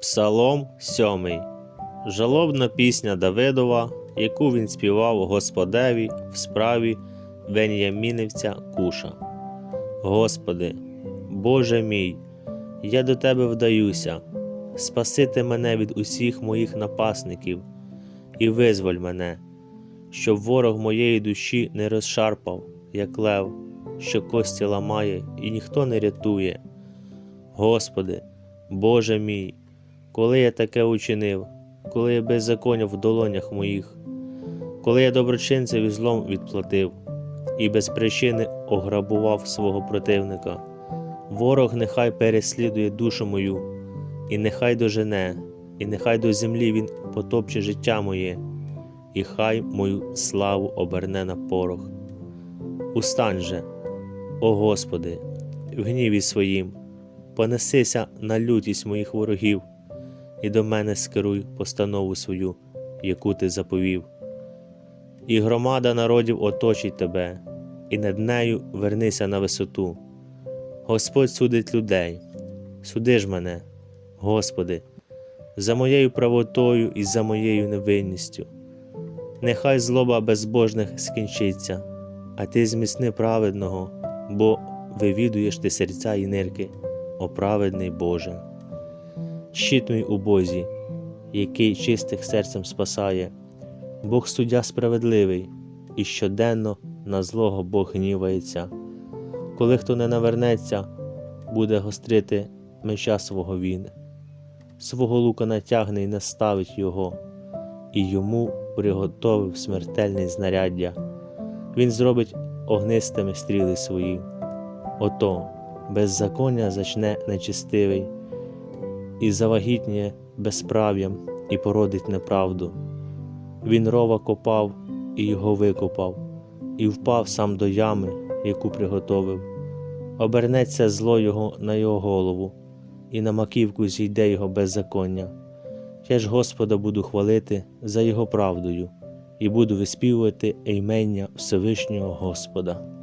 Псалом 7. Жалобна пісня Давидова, яку він співав Господеві в справі Веніямінівця Куша. Господи, Боже мій, я до Тебе вдаюся, спасити мене від усіх моїх напасників і визволь мене, щоб ворог моєї душі не розшарпав, як лев, що кості ламає, і ніхто не рятує. Господи, Боже мій, коли я таке учинив, коли я беззаконня в долонях моїх, коли я доброчинцеві злом відплатив і без причини ограбував свого противника, ворог нехай переслідує душу мою, і нехай дожене, і нехай до землі він потопче життя моє, і хай мою славу оберне на порох. Устань же, о Господи, в гніві своїм, понесися на лютість моїх ворогів, і до мене скеруй постанову свою, яку ти заповів. І громада народів оточить тебе, і над нею вернися на висоту. Господь судить людей, суди ж мене, Господи, за моєю правотою і за моєю невинністю. Нехай злоба безбожних скінчиться, а ти зміцни праведного, бо вивідуєш ти серця і нирки, о праведний Боже. Щит мій у Бозі, який чистих серцем спасає, Бог суддя справедливий, і щоденно на злого Бог гнівається. Коли хто не навернеться, буде гострити меча свого він, свого лука натягне і наставить його, і йому приготовив смертельне знаряддя. Він зробить огнистими стріли свої. Ото беззаконня зачне нечистивий, і завагітніє безправ'ям, і породить неправду. Він рова копав і його викопав, і впав сам до ями, яку приготовив. Обернеться зло його на його голову, і на маківку зійде його беззаконня. Я ж Господа буду хвалити за його правдою, і буду виспівувати імення Всевишнього Господа.